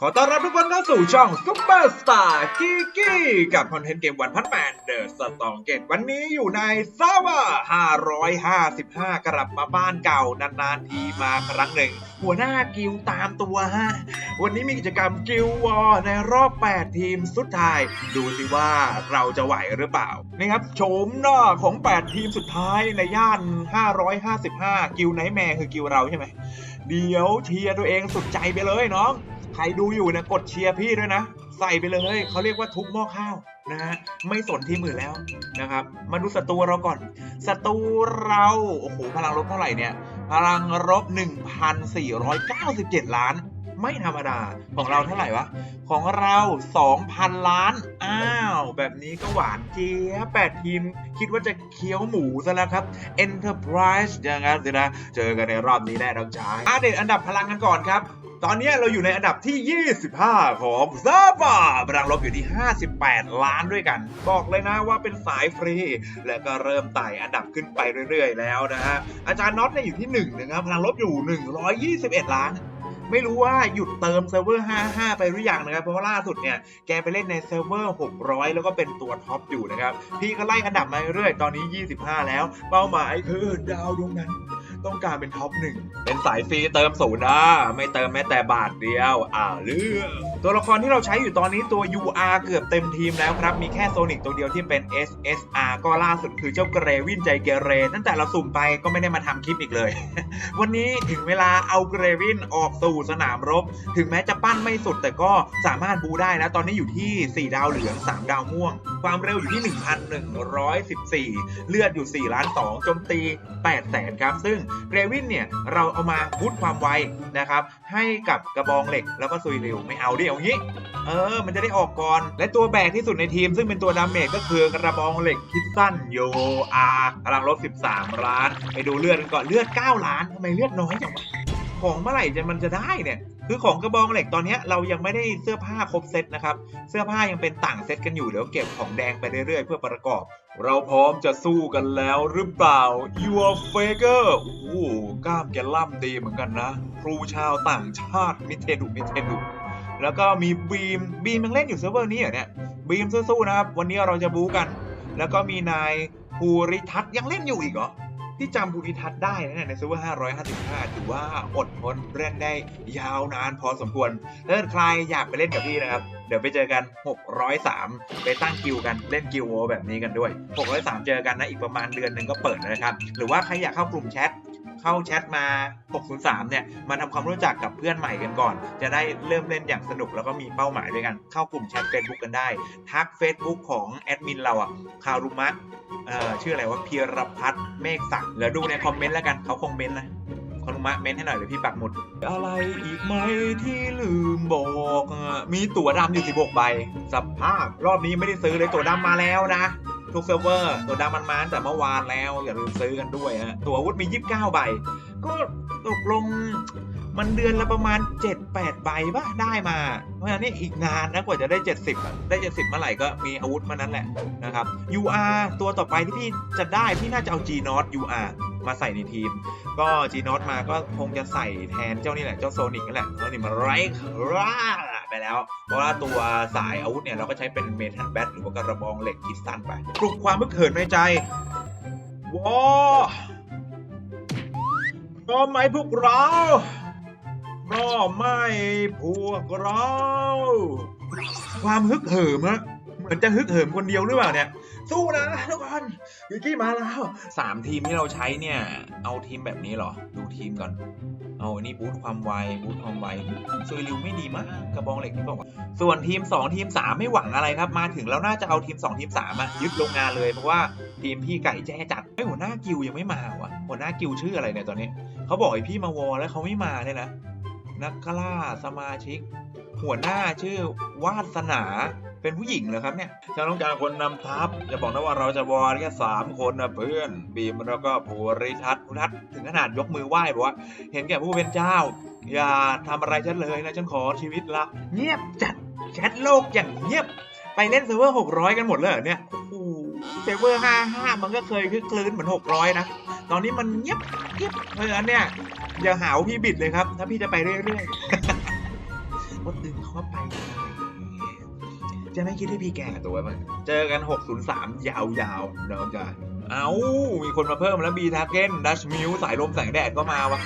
ขอต้อนรับทุกคนเข้าสู่ช่องซุปเปอร์สตาร์กิกี้กับคอนเทนต์เกมวันพันแมนเดอร์สตองเกตวันนี้อยู่ในซาวา555 กลับมาบ้านเก่านานๆทีมาครั้งหนึ่ง หัวหน้ากิลตามตัวฮะ วันนี้มีกิจกรรมกิลวอร์ในรอบ 8 ทีมสุดท้าย ดูสิว่าเราจะไหวหรือเปล่านะครับโฉมหน้าของ 8 ทีมสุดท้ายในย่าน 555 กิลไนท์แมร์คือกิลเราใช่ไหมเดี๋ยวเชียร์ตัวเองสุดใจไปเลยน้อง ใครดูอยู่นะกดเชียร์พี่ด้วยนะ ใส่ไปเลยเขาเรียกว่าทุบหม้อข้าวนะฮะไม่สนทีมอื่นแล้วนะครับ มาดูศัตรูเราก่อนศัตรูเราโอ้โหพลังลบเท่าไหร่เนี่ย พลังลบ 1,497 ล้าน ไม่ธรรมดาของเราเท่าไหร่วะ ของเรา 2,000 ล้าน อ้าว แบบนี้ก็หวานเจี๊ยบแปดทีม คิดว่าจะเคี้ยวหมูซะแล้วครับ Enterprise อย่างนั้นสินะ เจอกันในรอบนี้แน่น้องชายอาเด็ดอันดับพลังกันก่อนครับ ตอนนี้เราอยู่ในอันดับที่ 25 ของซาบาพลังลบอยู่ที่ 58 ล้านด้วยกัน บอกเลยนะว่าเป็นสายฟรี แล้วก็เริ่มไต่อันดับขึ้นไปเรื่อยๆ แล้วนะฮะ อาจารย์น็อตเนี่ยอยู่ที่1นะครับพลังลบอยู่ 121 ล้านไม่รู้ว่าหยุดเติมเซิร์ฟเวอร์ 55 ไปหรือยังนะครับ เพราะว่าล่าสุดเนี่ย แกไปเล่นในเซิร์ฟเวอร์ 600 แล้วก็เป็นตัวท็อปอยู่นะครับ พี่ก็ไล่อันดับมาเรื่อยๆตอนนี้ 25 แล้ว เป้าหมายคือดาวดวงนั้น ต้องการเป็นท็อปหนึ่งเป็นสายฟรีเติมศูนย์นะไม่เติมแม้แต่บาทเดียว อ่าเรื่องตัวละครที่เราใช้อยู่ตอนนี้ตัว UR เกือบเต็มทีมแล้วครับ มีแค่โซนิกตัวเดียวที่เป็น SSR ก็ล่าสุดคือเจ้าเกรวินใจเกเร ตั้งแต่เราสุ่มไปก็ไม่ได้มาทำคลิปอีกเลย วันนี้ถึงเวลาเอาเกรวินออกสู่สนามรบ ถึงแม้จะปั้นไม่สุดแต่ก็สามารถบูได้นะตอนนี้อยู่ที่ 4 ดาวเหลือง 3 ดาวม่วงความเร็วอยู่ที่ 1,114 เลือดอยู่ 4 ล้าน2โจมตี 8 แสนครับ ซึ่งเกรวินเนี่ย เราเอามาบูทความไวนะครับ ให้กับกระบองเหล็กแล้วก็ซุยเร็วไม่เอาดิเอางี้ เออ มันจะได้ออกก่อน และตัวแบกที่สุดในทีม ซึ่งเป็นตัวดาเมจก็คือกระบองเหล็กคิดสั้นโยอาพลังลบ 13 ล้าน ไปดูเลือดกันก่อนเลือด 9 ล้านทำไมเลือดน้อยจังวะ ของเมื่อไหร่จะมันจะได้เนี่ยคือของกระบองเหล็กตอนนี้เรายังไม่ได้เสื้อผ้าครบเซตนะครับ เสื้อผ้ายังเป็นต่างเซตกันอยู่เดี๋ยวเก็บของแดงไปเรื่อยๆ เพื่อประกอบ เราพร้อมจะสู้กันแล้วหรือเปล่า Your Faker โอ้โหกล้ามแกล่ำดีเหมือนกันนะ ครูชาวต่างชาติมิเทดุมิเทดุแล้วก็มีบีมบีมยังเล่นอยู่เซิร์ฟเวอร์นี้เหรอเนี่ยบีมสู้ๆนะครับ วันนี้เราจะบู๊กัน แล้วก็มีนายภูริทัศน์ยังเล่นอยู่อีกเหรอ ที่จำบูริทัศน์ได้นะในเซิร์ฟเวอร์ 555 ถือว่าอดทนเล่นได้ยาวนานพอสมควรถ้าเกิดใครอยากไปเล่นกับพี่นะครับ เดี๋ยวไปเจอกัน 603 ไปตั้งกิวกันเล่นกิวโวแบบนี้กันด้วย 603 เจอกันนะอีกประมาณเดือนหนึ่งก็เปิดนะครับ หรือว่าใครอยากเข้ากลุ่มแชท เข้าแชทมา 603 เนี่ย มาทำความรู้จักกับเพื่อนใหม่กันก่อน จะได้เริ่มเล่นอย่างสนุกแล้วก็มีเป้าหมายด้วยกัน เข้ากลุ่มแชท Facebook กันได้ ทัก Facebook ของแอดมินเราอะคารุมะเอ่อชื่ออะไรว่าพียรพัฒน์เมฆศักดิ์แล้วดูในคอมเมนต์แล้วกันเขาคงเมนต์นะคารุมะเมนต์ให้หน่อยเดี๋ยวพี่ปักหมุด อะไรอีกไหมที่ลืมบอกมีตั๋วดำอยู่ 16 ใบสภาพรอบนี้ไม่ได้ซื้อเลยตั๋วดำมาแล้วนะ ทุกเซิร์ฟเวอร์ตัวดำมันมาตั้งแต่เมื่อวานแล้วอย่าลืมซื้อกันด้วยฮะตัวอาวุธมี 29 ใบ ก็ตกลงมันเดือนละประมาณ 7-8 ใบป่ะได้มา เพราะฉะนั้นนี่อีกนานนะกว่าจะได้ 70 ได้ 70 เมื่อไหร่ก็มีอาวุธมานั้นแหละนะครับ UR ตัวต่อไปที่พี่จะได้ พี่น่าจะเอา G Not UR มาใส่ในทีม ก็ G Not มาก็คงจะใส่แทนเจ้านี่แหละ เจ้าโซนิกนั่นแหละเออนี่มันไรครา ไปแล้ว เพราะว่าตัวสายอาวุธเนี่ยเราก็ใช้เป็นเมทัลแบทหรือว่ากระบองเหล็กคิดสั้นไปปลุกความพึกเหินในใจว้าพร้อมไหมพวกเราพร้อมไหมพวกเรา ความฮึกเหิมอะเหมือนจะฮึกเหิมคนเดียวหรือเปล่าเนี่ยสู้นะทุกคนวิกกี้มาแล้วสามทีมที่เราใช้เนี่ย เอาทีมแบบนี้เหรอ ดูทีมก่อน เอาอันนี้บูทความไวบูทความไวซุยริวไม่ดีมากกระบองเหล็กที่บอกว่าส่วนทีม 2 ทีม 3 ไม่หวังอะไรครับ มาถึงแล้วน่าจะเอาทีม 2 ทีม3อะยึดโรงงานเลยเพราะว่าทีมพี่ไก่แจ้จัดไอ้หัวหน้ากิวยังไม่มาวะหัวหน้ากิวชื่ออะไรเนี่ยตอนนี้เขาบอกไอพี่มาวอแล้วเขาไม่มาเนี่ยนะนักกล้าสมาชิก หัวหน้าชื่อวาสนา เป็นผู้หญิงเหรอครับเนี่ยฉันต้องการคนนำทัพอย่าบอกนะว่าเราจะวอลแค่สามคนนะเพื่อนบีมแล้วก็ภูริทัศน์ภูริทัศน์ถึงขนาดยกมือไหว้บอกว่า เห็นแก่ผู้เป็นเจ้า อย่าทำอะไรฉันเลยนะฉันขอชีวิตละเงียบจัดแชทโลกอย่างเงียบไปเล่นเซิร์ฟเวอร์600กันหมดเลยเหรอเนี่ยโอ้โหเซิร์ฟเวอร์55มันก็เคยคึกคลื้นเหมือน600นะตอนนี้มันเงียบเงียบเพราะฉะนั้นเนี่ยอย่าหาวพี่บิดเลยครับ ถ้าพี่จะไปเรื่อยๆก็ดึงเข้าไป จะไม่คิดให้พี่แก่ตัวมั้งเจอกัน 603 ยาวๆน้องจ้าเอามีคนมาเพิ่มแล้วบีทาเก้นดัชมิวสายลมแสงแดดก็มาวะ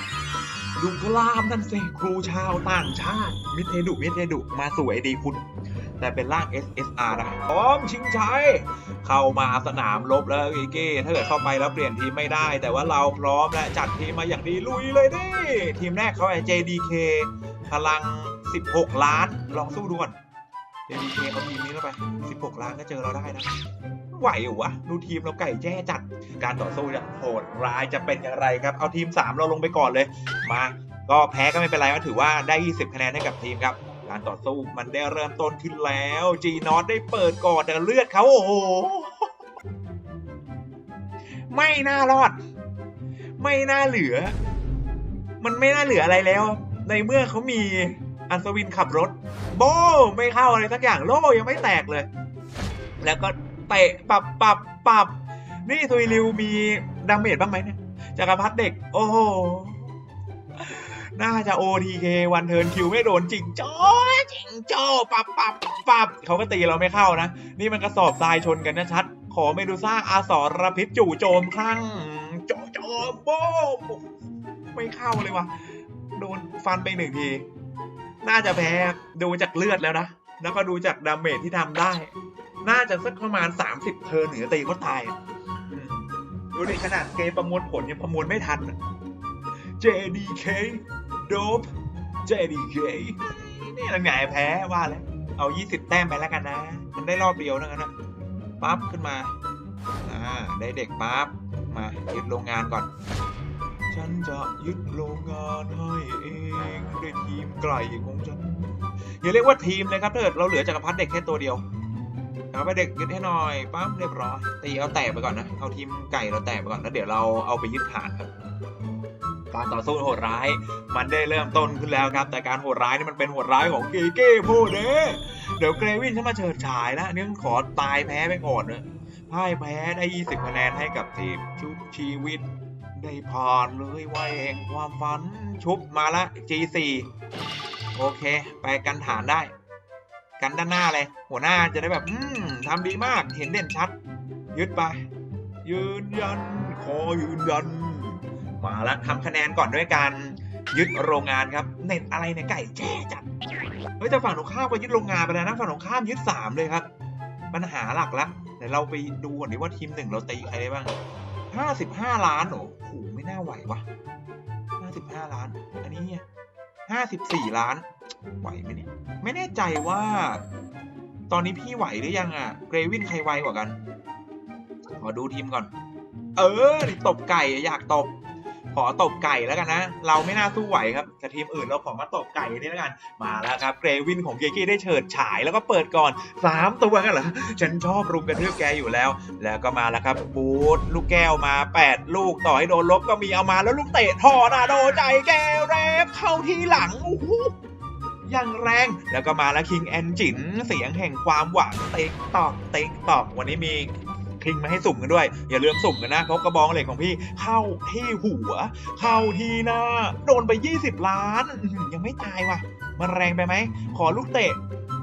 ดูกล้ามนั่นสิครูชาวต่างชาติ มิเทดุ มิเทดุ มาสวยดีคุณ แต่เป็นร่าง SSR นะพร้อมชิงชัยเข้ามาสนามรบแล้วอีเก้ถ้าเกิดเข้าไปแล้วเปลี่ยนทีมไม่ได้ แต่ว่าเราพร้อมและจัดทีมมาอย่างดีลุยเลยดิ ทีมแรกเขาไอ JDK พลัง 16 ล้าน ลองสู้ดูก่อน JDK เอาทีมนี้เข้าไป 16 ล้านก็เจอเราได้นะ ไหวเหรอวะ ดูทีมเราไก่แจ้จัด การต่อสู้จะโหดร้ายจะเป็นอย่างไรครับ เอาทีม 3 เราลงไปก่อนเลย มา ก็แพ้ก็ไม่เป็นไรก็ถือว่าได้ 20 คะแนนให้กับทีมครับ การต่อสู้มันได้เริ่มต้นขึ้นแล้ว จีนอตได้เปิดก่อนแต่เลือดเขาโอ้โห ไม่น่ารอด ไม่น่าเหลือ มันไม่น่าเหลืออะไรแล้ว ในเมื่อเขามี อัศวินขับรถ โบไม่เข้าอะไรสักอย่างโล่ยังไม่แตกเลย แล้วก็เตะปับปับปับนี่ทุยริวมีดาเมจบ้างไหมเนี่ยจักรพรรดิเด็ก โอ้โห น่าจะ OTK วันเทิร์นคิวไม่โดนจริงจ้อจริงจ้อปับปับปับเขาก็ตีเราไม่เข้านะ นี่มันกระสอบทรายชนกันนะชัด ขอเมดูซ่าอาสรพิษจู่โจมคลั่งโจโจมโบมไม่เข้าเลยวะโดนฟันไปหนึ่งที น่าจะแพ้ดูจากเลือดแล้วนะ แล้วก็ดูจากดาเมจที่ทำได้ น่าจะสักประมาณ 30 เทิร์นหรือตีก็ตายดูดิขนาดเกมประมวลผลยังประมวลไม่ทัน JDK Dope JDK นี่ละไงแพ้ว่าแล้ว เอา 20 แต้มไปแล้วกันนะ มันได้รอบเดียวนั้นนะปั๊บขึ้นมา อ่า ได้เด็กปั๊บ มายึดโรงงานก่อน ฉันจะยึดโรงงานให้เองด้วยทีมไกลของฉันอย่าเรียกว่าทีมเลยครับถ้าเกิดเราเหลือจักรพรรดิเด็กแค่ตัวเดียวเอาไปเด็กยึดให้หน่อยปั๊บเรียบร้อยตีเอาแตกไปก่อนนะเอาทีมไก่เราแตกไปก่อนแล้วเดี๋ยวเราเอาไปยึดฐานครับการต่อสู้โหดร้าย มันได้เริ่มต้นขึ้นแล้วครับ แต่การโหดร้ายนี่มันเป็นโหดร้ายของเกเก้พูดเด้เดี๋ยวเกรวินเข้ามาเฉิดฉายแล้วเนี่องขอตายแพ้ไปก่อนเนอะพ่ายแพ้ได้ 20คะแนนให้กับทีมชุบชีวิต ได้ผ่านเลยวัยแห่งความฝันชุบมาละ G4 โอเค ไปกันฐานได้ กันด้านหน้าเลย หัวหน้าจะได้แบบ อืมทำดีมากเห็นเด่นชัด ยึดไป ยืนยัน ขอยืนยัน มาล้วทำคะแนนก่อนด้วยการยึดโรงงานครับ เน็ตอะไรเนี่ยไก่แจ้จัดเฮ้ยแต่ฝั่งตรงข้ามก็ยึดโรงงานไปแล้วนะฝั่งตรงข้ามยึดสามเลยครับปัญหาหลักละเดี๋ยวเราไปดูก่อนดิว่าทีมหนึ่งเราตีใครได้บ้างห้าสิบห้าล้านโอ้ หไม่น่าไหววะห้าสิบห้าล้าน อันนี้ห้าสิบสี่ล้าน ไหวไหมเนี่ย ไม่แน่ใจว่า ตอนนี้พี่ไหวหรือยังอะ เกรวินใครไวกว่ากัน ขอดูทีมก่อน เออตบไก่อยากตบ ขอตบไก่แล้วกันนะ เราไม่น่าสู้ไหวครับแต่ทีมอื่นเราขอมาตบไก่นี่แล้วกัน มาแล้วครับเกรวินของเกกี้ได้เฉิดฉายแล้วก็เปิดก่อน 3 ตัวกันเหรอ ฉันชอบรุมกระทืบแกอยู่แล้ว แล้วก็มาแล้วครับบูทลูกแก้วมา 8 ลูกต่อให้โดนลบก็มีเอามาแล้วลูกเตะทอนาโดใจแกแรกเข้าที่หลังโอ้โหอย่างแรงแล้วก็มาแล้วคิงแอนจินเสียงแห่งความหวังเต็กตอกเต็กตอกวันนี้มี คิงมาให้สุ่มกันด้วย อย่าลืมสุ่มกันนะเพราะกระบองเหล็กของพี่เข้าที่หัว เข้าที่หน้าโดนไป 20 ล้านอื้อหือยังไม่ตายว่ะ มันแรงไปไหม ขอลูกเตะ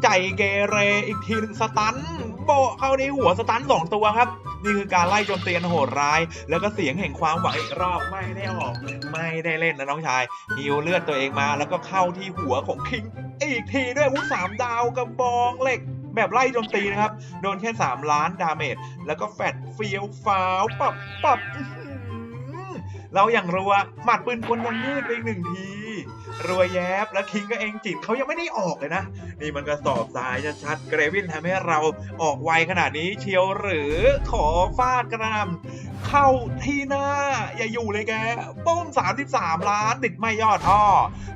ใจเกเรอีกทีหนึงสตันโบเข้าในหัวสตันสองตัวครับ นี่คือการไล่โจมตีอันโหดร้าย แล้วก็เสียงแห่งความหวังอีกรอบไม่ได้ออกไม่ได้เล่นนะน้องชายฮิวเลือดตัวเองมาแล้วก็เข้าที่หัวของคิงอีกทีด้วยวุ้สามดาวกระบองเหล็ก แบบไล่โจมตีนะครับ โดนแค่ 3 ล้านดาเมจ แล้วก็แฟดเฟียวฟาวปับปับเราอย่างรัวหมัดปืนกลยังยืดไปอีกหนึ่งทีรัวแยบแล้วคิงก็เองจิตเขายังไม่ได้ออกเลยนะ นี่มันกระสอบทรายชัดๆเกรวินทำให้เราออกไวขนาดนี้เชียวหรือขอฟาดกระนำเข้าที่หน้า อย่าอยู่เลยแกป้อม33 ล้านติดไม่ยอดท่อ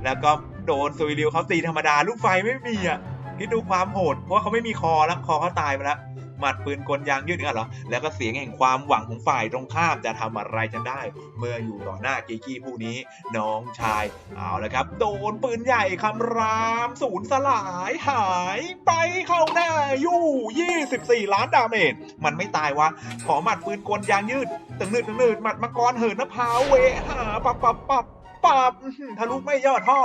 แล้วก็โดนซุยริวเขาตีธรรมดาลูกไฟไม่มีอะ คิดดูความโหด เพราะว่าเขาไม่มีคอแล้วคอเขาตายไปแล้วหมัดปืนกลยางยืดเนี่เหรอ แล้วก็เสียงแห่งความหวังของฝ่ายตรงข้ามจะทำอะไรฉันได้ เมื่ออยู่ต่อหน้ากีกี้ผู้นี้ น้องชาย เอาละครับ โดนปืนใหญ่คำรามสูญสลายหายไปเข้าหน้าอยู่ 24 ล้านดาเมจ มันไม่ตายวะ ขอหมัดปืนกลยางยืดตึงนืดตึงนืดหมัดมังกรเหินนภาเวหาปับปับปับ ปับทะลุไม่ยอดท่อ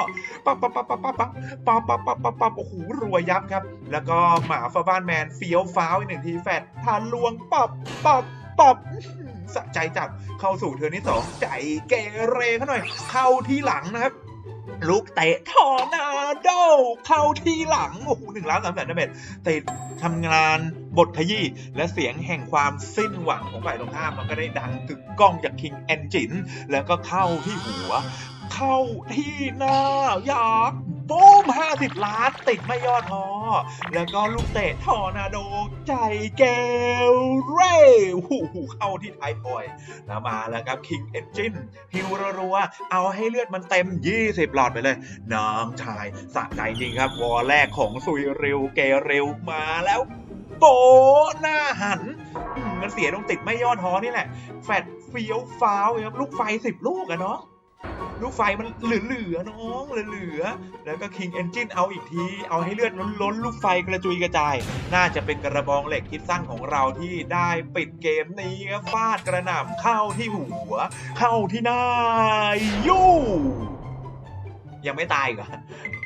ปับปับปับปับปับปับปับปับปับปับปับโอ้โหรัวยับครับ แล้วก็หมาฟาบ้านแมนเฟี้ยวฟ้าวอีกหนึ่งทีแฟดทะลวงปับปับปับสะใจจัดเข้าสู่เทิร์นที่สองใจเกเรเขาหน่อย เข้าที่หลังนะครับลูกเตะทอร์นาโดเข้าที่หลัง โอ้โหหนึ่งล้านสามแสนดาเมจติดทำงาน บทขยี้และเสียงแห่งความสิ้นหวังของฝ่ายตรงข้ามมันก็ได้ดังกึกก้องจาก King Engine แล้วก็เข้าที่หัว เข้าที่หน้ายักษ์บูม50 ล้านติดไม่ย่อท้อแล้วก็ลูกเตะทอร์นาโดใจเกลเร่หูหูเข้าที่ท้ายทอยแล้วมาแล้วครับ King Engine ฮิวรัวเอาให้เลือดมันเต็ม 20 หลอดไปเลย น้องชายสะใจจริงครับ วอลแรกของซุยเริวเกเริวมาแล้ว โปะหน้าหัน มันเสียตรงติดไม่ย่อท้อนี่แหละ แฟดเฟี้ยวฟ้าวครับลูกไฟ10ลูกอะเนาะลูกไฟมันเหลือๆน้องเหลือๆแล้วก็ King Engine เอาอีกที เอาให้เลือดล้นๆ ลูกไฟกระจุยกระจาย น่าจะเป็นกระบองเหล็กคิดสั้นของเราที่ได้ปิดเกมนี้ฟาดกระหน่ำเข้าที่หัว เข้าที่หน้ายู่ ยังไม่ตายกเหรอ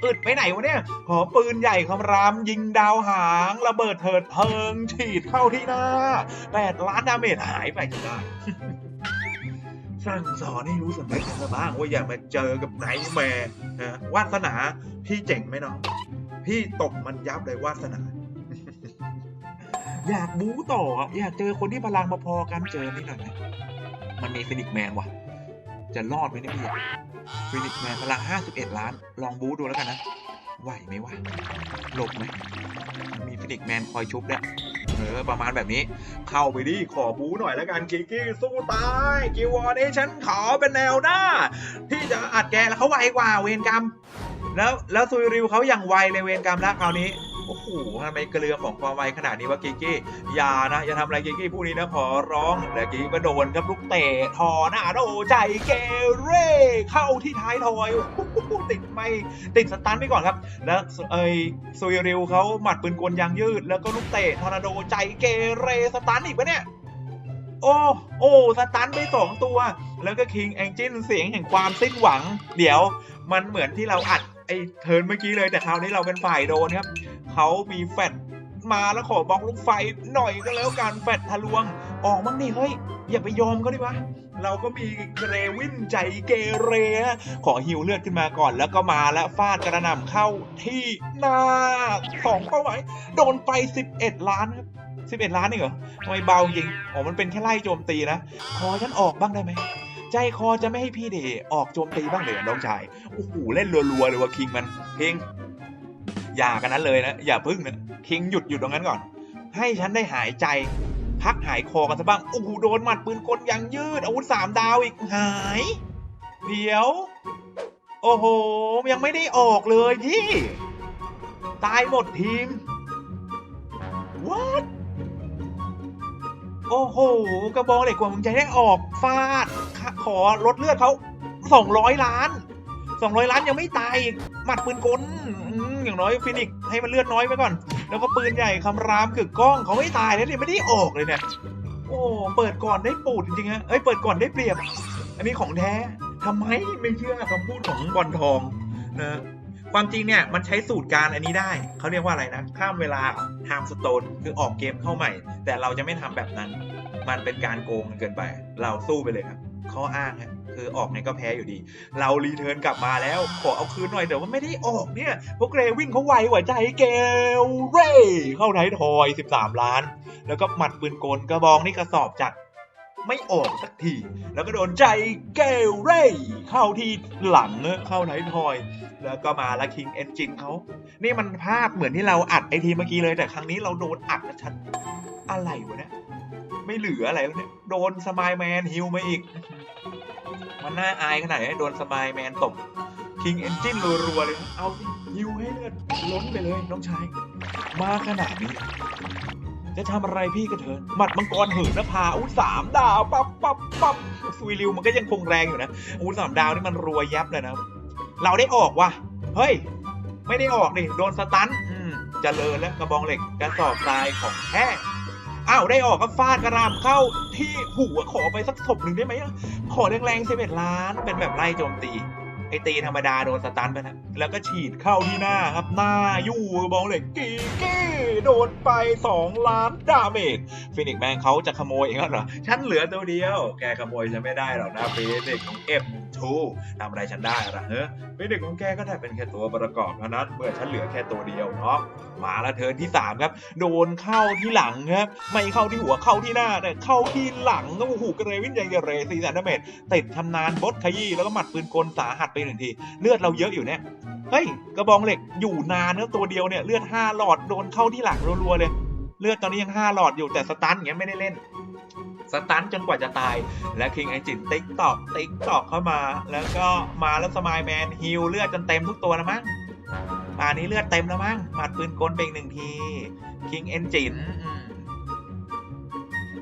อึดไปไหนวะเนี่ยขอปืนใหญ่คำรามยิงดาวหางระเบิดเถิดเพิง ฉีดเข้าที่หน้าแปดล้านดาเมจหายไปจนได้สั่งสอนให้รู้สำนึกกันซะบ้างว่าอย่ามาเจอกับไนท์แมร์นะวาสนาพี่เจ๋งไหมน้อง พี่ตบมันยับเลยวาสนา อยากบู๊ต่ออะอยากเจอคนที่พลังมาพอกันเจอนี่หน่อยไหมมันมีฟินิกแมนว่ะ จะรอดไหมเนี่ยพี่ ฟินิกแมนพลัง 51 ล้าน ลองบู๊ดูแล้วกันนะ ไหวไหมวะ หลบไหม มีฟินิกแมนคอยชุบแล้วเออ ประมาณแบบนี้ เข้าไปดิ ขอบู๊หน่อยแล้วกันกิกกี้สู้ตาย กิวอนี้ฉันขอเป็นแนวหน้า ที่จะอัดแกแล้วเขาไวกว่าเวรกรรม แล้วแล้วซุยริวเขาอย่างไวเลยเวรกรรมแล้วคราวนี้ โอ้โหทำไมเกลือของความไวขนาดนี้วะกิกกี้อย่านะ อย่าทำอะไรกิกกี้ผู้นี้นะขอร้องแล้วกิกี้ก็โดนครับลูกเตะทอหน้าโดใจเกเร่เข้าที่ท้ายทอยติดไม่ติดสตันไปก่อนครับ แล้วเอ้ซุยริวเขาหมัดปืนกลยางยืด แล้วก็ลูกเตะทอร์นาโดใจเกเรสตันอีกปะเนี่ยโอ้โอ้สตันไปสองตัว แล้วก็คิงแองจินเสียงแห่งความสิ้นหวัง เดี๋ยวมันเหมือนที่เราอัดไอ้เทิร์นเมื่อกี้เลยแต่คราวนี้เราเป็นฝ่ายโดนครับ เขามีแฟดมาแล้วขอบล็อกลูกไฟหน่อยก็แล้วกันแฟดทะลวง ออกมั่งดิเฮ้ย อย่าไปยอมเขาดิวะเราก็มีเกรวินใจเกเร ขอฮิวเลือดขึ้นมาก่อนแล้วก็มาแล้วฟาดกระหน่ำเข้าที่หน้าของเป้าหมายโดนไป 11 ล้านครับ11ล้านนี่เหรอทำไมเบาจริงอ๋อมันเป็นแค่ไล่โจมตีนะขอฉันออกบ้างได้ไหม ใจคอจะไม่ให้พี่เดออกโจมตีบ้างเลยน้องชาย โอ้โห เล่นรัวๆเลยว่าคิงมันคิง อย่ากันนั้นเลยนะอย่าพึ่งนะคิงหยุดหยุดตรงนั้นก่อน ให้ฉันได้หายใจ พักหายคอกันซะบ้างโอ้โหโดนหมัดปืนกลยังยืดอาวุธสามดาวอีกหาย เดี๋ยว โอ้โห ยังไม่ได้ออกเลยพี่ ตายหมดทีม what โอ้โห กระบองเหล็กกว่ามึงจะได้ออกฟาด ขอลดเลือดเขาสองร้อยล้านสองร้อยล้านยังไม่ตายหมัดปืนกล อย่างน้อยฟินิกให้มันเลือดน้อยไปก่อน แล้วก็ปืนใหญ่คำรามกึกก้องเขาไม่ตายแล้วเนี่ยไม่ได้ออกเลยเนี่ยโอ้เปิดก่อนได้ปูดจริงๆฮะเอ้ยเปิดก่อนได้เปรียบ อันนี้ของแท้ทำไมไม่เชื่อคำพูดของบอลทองนะความจริงเนี่ยมันใช้สูตรการอันนี้ได้ เขาเรียกว่าอะไรนะ ข้ามเวลา time stone คือออกเกมเข้าใหม่ แต่เราจะไม่ทำแบบนั้น มันเป็นการโกงเกินไป เราสู้ไปเลยครับข้ออ้างฮะ คือออกไงก็แพ้อยู่ดี เรารีเทิร์นกลับมาแล้ว ขอเอาคืนหน่อยแต่ว่าไม่ได้ออกเนี่ย พวกเรวินเขาไวกว่าใจเกลเร่เข้าไทยทอย 13 ล้าน แล้วก็หมัดปืนกลกระบองนี่กระสอบจัดไม่ออกสักที แล้วก็โดนใจเกลเร่เข้าที่หลังเข้าไทยทอย แล้วก็มาละคิงเอนจินเขา นี่มันภาพเหมือนที่เราอัดไอทีเมื่อกี้เลยแต่ครั้งนี้เราโดนอัดชัดอะไรวะเนี่ย ไม่เหลืออะไรแล้วเนี่ย โดนสมายแมนฮิวมาอีก มันน่าอายขนาดไหนโดนสมายแมนตบคิงเอนจินรัวๆเลย เอาสิฮิวให้เลือดล้นไปเลยน้องชาย มาขนาดนี้ จะทำอะไรพี่ก็เถิดหมัดมังกรเหินนภาอุ้สามดาวปั๊บปั๊บปั๊บซุยริวมันก็ยังคงแรงอยู่นะอุ้สามดาวนี่มันรัวยับเลยนะ เราได้ออกว่ะ เฮ้ย ไม่ได้ออกดิโดนสตันอืมเจริญแล้วกระบองเหล็กกระสอบทรายของแท้ อ้าวได้ออกก็ฟาดกระรามเข้าที่หัวขอไปสักศพหนึ่งได้ไหมอะขอแรงๆสิบเอ็ดล้าน เป็นแบบไล่โจมตีไอ้ตีธรรมดาโดนสตันไปนะแล้วก็ฉีดเข้าที่หน้าครับหน้ายู่บองเล็กกีกี้โดนไป 2 ล้านดาเมจฟินิกแมนเขาจะขโมยเองเหรอฉันเหลือตัวเดียว แกขโมยฉันไม่ได้หรอกนะฟินิกของเอ็ ทูทำอะไรฉันได้ล่ะเฮ้ยฟินิกของแกก็ได้เป็นแค่ตัวประกอบเท่านั้นเมื่อฉันเหลือแค่ตัวเดียวเนาะมาแล้วเทินที่ 3 ครับ โดนเข้าที่หลังครับ ไม่เข้าที่หัวเข้าที่หน้าแต่เข้าที่หลังก็โอ้โหกระเรวินยังกระเรซีแซนดเมจติดชำนาญบดขยี้แล้วก็หมัดปืนกลสาหัสไปหนึ่งที เลือดเราเยอะอยู่เนี่ยเฮ้ยกระบองเหล็กอยู่นานเนื้อตัวเดียวเนี่ยเลือด5หลอดโดนเข้าที่หลังรัวๆเลย เลือดตอนนี้ยัง5หลอดอยู่แต่สตันอย่างเงี้ยไม่ได้เล่น สตันจนกว่าจะตาย และคิงไอจินติ๊กตอกติ๊กตอกเข้ามา แล้วก็มาแล้วสมายแมนฮิลเลือดจนเต็มทุกตัวแล้วมั้งป่านนี้เลือดเต็มแล้วมั้งหมัดปืนกลไปอีกหนึ่งทีคิงเอนจิน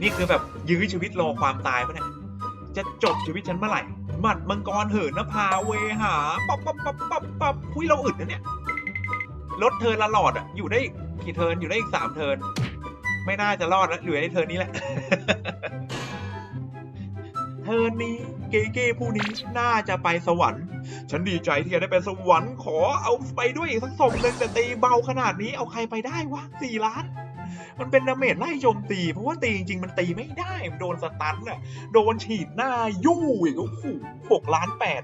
นี่คือแบบยื้อชีวิตรอความตายปะเนี่ยจะจบชีวิตฉันเมื่อไหร่ หมัดมังกรเหินนภาเวหาปั๊บปั๊บปั๊บปั๊บปั๊บคุยเราอึดนะเนี่ยลดเทิร์นละหลอดอะ อยู่ได้กี่เทินอยู่ได้อีกสามเทิน ไม่น่าจะรอดแล้วเหลือในเทิร์นนี้แหละเทิร์นนี้เกเก้ผู้นี้น่าจะไปสวรรค์ ฉันดีใจที่จะได้ไปสวรรค์ขอเอาไปด้วยอีกสักศพหนึ่งแต่ตีเบาขนาดนี้เอาใครไปได้วะสี่ล้านมันเป็นดาเมจไล่โจมตี เพราะว่าตีจริงๆ มันตีไม่ได้มันโดนสตันน่ะ โดนฉีดหน้ายู่อีกโอ้โหหกล้านแปด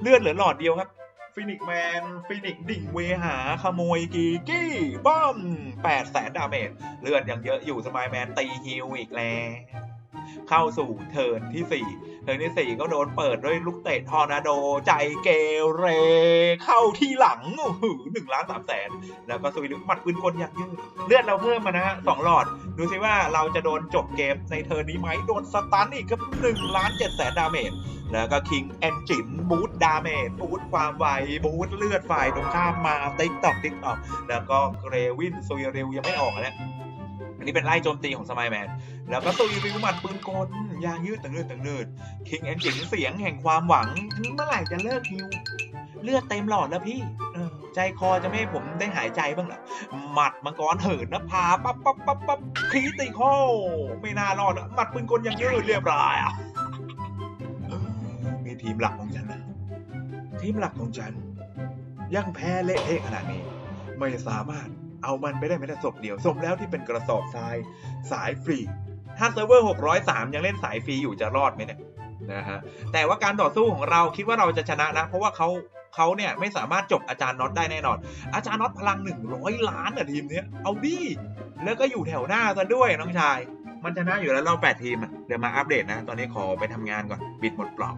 เลือดเหลือหลอดเดียวครับ ฟินิกแมน ฟินิกดิ่งเวหา ขโมยกีกี้บ้อมแปดแสนดาเมจ เลือดยังเยอะอยู่สมายแมนตีฮิวอีกแล้ว เข้าสู่เทิร์นที่4 เทิร์นที่ก็โดนเปิดด้วยลูกเตะทอร์นาโดใจเกเร เข้าที่หลังโอ้โหหนึ่งล้านสามแสนแล้วก็สวิตช์หมัดปืนกลอย่างยืดเลือดเราเพิ่มมานะฮะสองหลอด ดูซิว่าเราจะโดนจบเกมในเทิร์นนี้ไหมโดนสตันอีกครับหนึ่งล้านเจ็ดแสนดาเมจแล้วก็คิงแอนจินบูทดาเมจบูทความไวบูทเลือดฝ่ายตรงข้ามมาติ๊กตอกติ๊กตอกแล้วก็เกรวินซุยเรลยังไม่ออกนะอันนี้เป็นไล่โจมตีของสมายแมน แล้วก็ซุยเรลหมัดปืนกลยางยืดตึงเลือดตึงเลือดคิงแอนจินเสียงแห่งความหวังเมื่อไหร่จะเลิกฮิว เลือดเต็มหลอดแล้วพี่ใจคอจะไม่ให้ผมได้หายใจบ้างหรอหมัดมังกรเหินนะพาปั๊บปั๊บปั๊บปั๊บคริติคอไม่น่ารอดหมัดปืนกลยังยืดเรียบร้อยอะนี่ทีมหลักของฉันนะทีมหลักของฉัน ยังแพ้เละเทะขนาดนี้ ไม่สามารถเอามันไปได้แม้แต่ศพเดียวสมแล้วที่เป็นกระสอบทราย สายฟรี ถ้าเซิร์ฟเวอร์ 603 ยังเล่นสายฟรีอยู่จะรอดไหมเนี่ยนะฮะแต่ว่าการต่อสู้ของเราคิดว่าเราจะชนะนะ เพราะว่าเขาเขาเนี่ยไม่สามารถจบอาจารย์น็อตได้แน่นอน อาจารย์น็อตพลัง 100 ล้านอะทีมเนี้ยเอาดิแล้วก็อยู่แถวหน้าซะด้วยน้องชาย มันชนะอยู่แล้วเรา8ทีมเดี๋ยวมาอัปเดตนะ ตอนนี้ขอไปทำงานก่อน บิดหมดปลอก